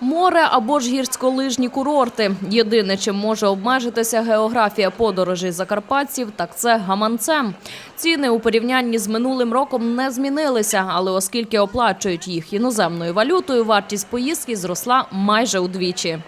Море або ж гірськолижні курорти. Єдине, чим може обмежитися географія подорожей закарпатців, так це гаманцем. Ціни у порівнянні з минулим роком не змінилися, але оскільки оплачують їх іноземною валютою, вартість поїздки зросла майже удвічі.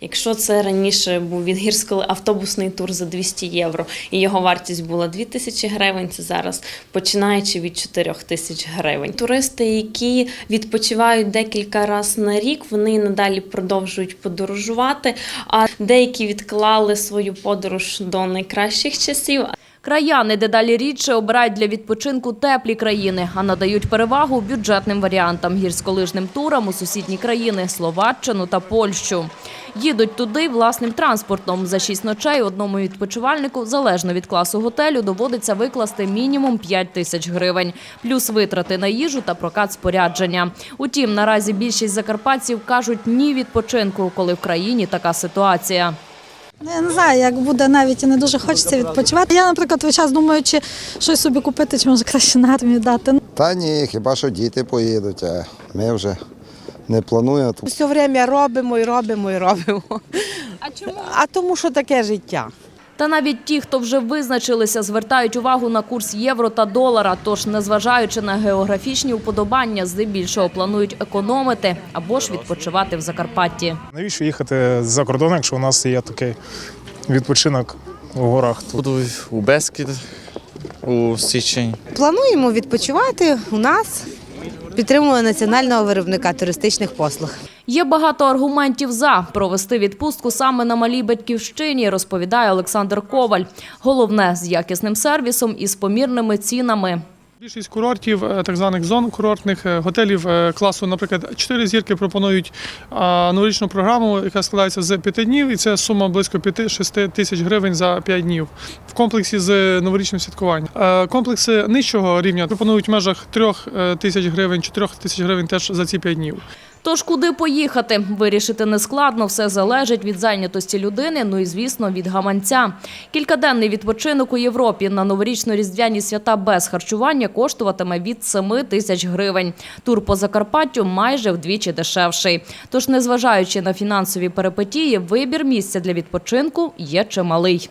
Якщо це раніше був від гірського автобусний тур за 200 євро, і його вартість була 2000 гривень, це зараз починаючи від 4 тисяч гривень. Туристи, які відпочивають декілька разів на рік, вони надалі продовжують подорожувати. А деякі відклали свою подорож до найкращих часів. Краяни дедалі рідше обирають для відпочинку теплі країни, а надають перевагу бюджетним варіантам гірськолижним турам у сусідні країни Словаччину та Польщу. Їдуть туди власним транспортом. За шість ночей одному відпочивальнику, залежно від класу готелю, доводиться викласти мінімум 5 тисяч гривень, плюс витрати на їжу та прокат спорядження. Утім, наразі більшість закарпатців кажуть ні відпочинку, коли в країні така ситуація. Ну, Я не знаю, як буде навіть і не дуже хочеться відпочивати. Я, наприклад, весь час думаю, чи щось собі купити, чи може краще на армію дати. Та ні, хіба що діти поїдуть, а ми вже не плануємо. Все время робимо і робимо і робимо. А чому? А тому, що таке життя. Та навіть ті, хто вже визначилися, звертають увагу на курс євро та долара. Тож, незважаючи на географічні уподобання, здебільшого планують економити або ж відпочивати в Закарпатті. Навіщо їхати за кордон, якщо у нас є такий відпочинок у горах? Буду у Бескід у січень. Плануємо відпочивати у нас. Підтримуємо національного виробника туристичних послуг. Є багато аргументів за провести відпустку саме на малій батьківщині, розповідає Олександр Коваль. Головне з якісним сервісом і з помірними цінами. Більшість курортів, е, так званих зон курортних е, готелів е, класу, наприклад, 4 зірки пропонують новорічну програму, яка складається з 5 днів, і це сума близько 5-6 тисяч гривень за 5 днів в комплексі з новорічним святкуванням. Комплекси нижчого рівня пропонують в межах 3 тисяч гривень, 4 тисяч гривень теж за ці 5 днів. Тож куди поїхати? Вирішити нескладно, все залежить від зайнятості людини, ну і звісно від гаманця. Кількаденний відпочинок у Європі на новорічно-різдвяні свята без харчування коштуватиме від 7 тисяч гривень. Тур по Закарпаттю майже вдвічі дешевший. Тож, незважаючи на фінансові перипетії, вибір місця для відпочинку є чималий.